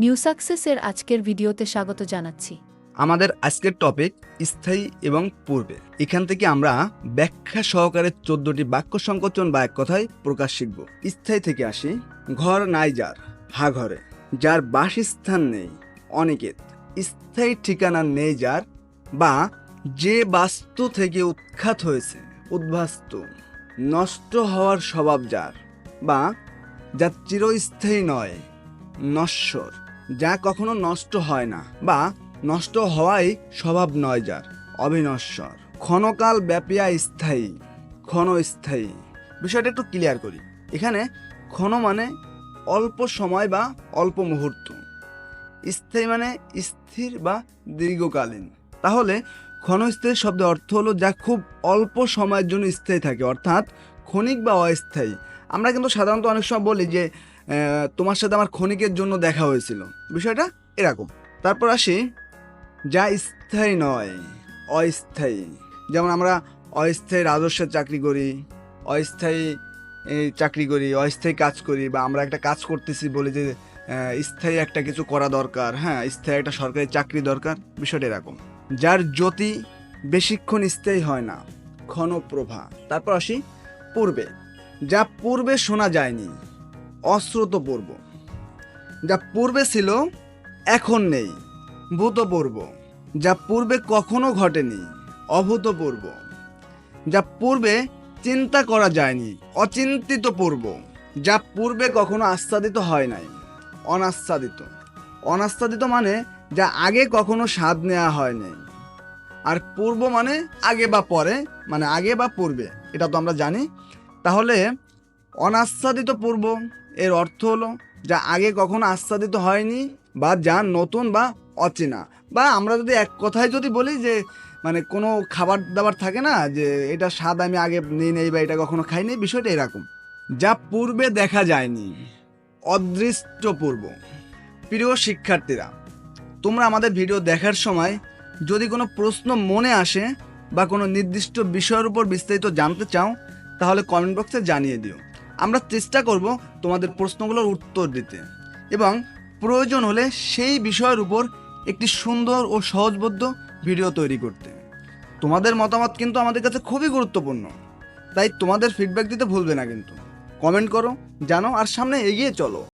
New সাকসেসের আজকের ভিডিওতে স্বাগত জানাচ্ছি। আমাদের আজকের টপিক স্থায়ী এবং পূর্বে। এখান থেকে আমরা ব্যাখ্যা সহকারে চোদ্দটি বাক্য সংকোচন বা এক কথায় প্রকাশ শিখব। স্থায়ী থেকে আসি, ঘর নাই যার হা ঘরে যার বাসস্থান নেই, অনিকেত। স্থায়ী ঠিকানা নেই যার, বা যে বাস্তু থেকে উৎখাত হয়েছে উদ্বাস্তু নষ্ট হওয়ার স্বভাব যার, বা যা চিরস্থায়ী নয়, নশ্বর। যা কখনো নষ্ট হয় না বা নষ্ট হওয়াই স্বভাব নয় যার, অবিনশ্বর। ক্ষণকাল ব্যাপিয়া স্থায়ী, ক্ষণস্থায়ী। বিষয়টা একটু ক্লিয়ার করি। এখানে ক্ষণ মানে অল্প সময় বা অল্প মুহূর্ত। স্থায়ী মানে স্থির বা দীর্ঘকালীন। তাহলে ক্ষণস্থায়ী শব্দের অর্থ হলো যা খুব অল্প সময়ের জন্য স্থায়ী থাকে, অর্থাৎ ক্ষণিক বা অস্থায়ী। আমরা কিন্তু সাধারণত অনেক সময় বলি যে তোমার সাথে আমার ক্ষণিকের জন্য দেখা হয়েছিল। বিষয়টা এরকম। তারপর আসি, যা স্থায়ী নয়, অস্থায়ী। যেমন আমরা অস্থায়ী রাজস্বের চাকরি করি, অস্থায়ী চাকরি করি, অস্থায়ী কাজ করি, বা আমরা একটা কাজ করতেছি বলি যে স্থায়ী একটা কিছু করা দরকার হ্যাঁ স্থায়ী একটা সরকারি চাকরি দরকার, বিষয়টা এরকম। যার জ্যোতি বেশিক্ষণ স্থায়ী হয় না, ক্ষণপ্রভা। তারপর আসি, পূর্বে। যা পূর্বে শোনা যায়নি অশ্রুতপূর্ব যা পূর্বে ছিল, এখন নেই। ভূতপূর্ব যা পূর্বে কখনো ঘটেনি অভূতপূর্ব যা পূর্বে চিন্তা করা যায়নি, অচিন্তিত পূর্ব। যা পূর্বে কখনো আস্বাদিত হয় নাই, অনাচ্ছাদিত। অনাচ্ছাদিত মানে যা আগে কখনো স্বাদ নেওয়া হয়নি আর পূর্ব মানে আগে বা পরে মানে আগে বা পূর্বে, এটা তো আমরা জানি। তাহলে অনাচ্ছাদিত পূর্ব। এর অর্থ হলো, যা আগে কখনো আচ্ছাদিত হয়নি বা যা নতুন বা অচেনা। বা আমরা যদি এক কথায় যদি বলি যে মানে কোনো খাবার দাবার থাকে না, যে এটা স্বাদ আমি আগে নিই নেই বা এটা কখনো খাইনি বিষয়টা এরকম। যা পূর্বে দেখা যায়নি। অদৃষ্ট পূর্ব। প্রিয় শিক্ষার্থীরা, তোমরা আমাদের ভিডিও দেখার সময় যদি কোনো প্রশ্ন মনে আসে বা কোনো নির্দিষ্ট বিষয়ের উপর বিস্তারিত জানতে চাও, তাহলে কমেন্ট বক্সে জানিয়ে দিও। আমরা চেষ্টা করব তোমাদের প্রশ্নগুলোর উত্তর দিতে। এবং প্রয়োজন হলে সেই বিষয়ের উপর একটি সুন্দর ও সহজবদ্ধ ভিডিও তৈরি করতে। তোমাদের মতামত কিন্তু আমাদের কাছে খুবই গুরুত্বপূর্ণ। তাই তোমাদের ফিডব্যাক দিতে ভুলবে না কিন্তু। কমেন্ট করো, জানো, আর সামনে এগিয়ে চলো।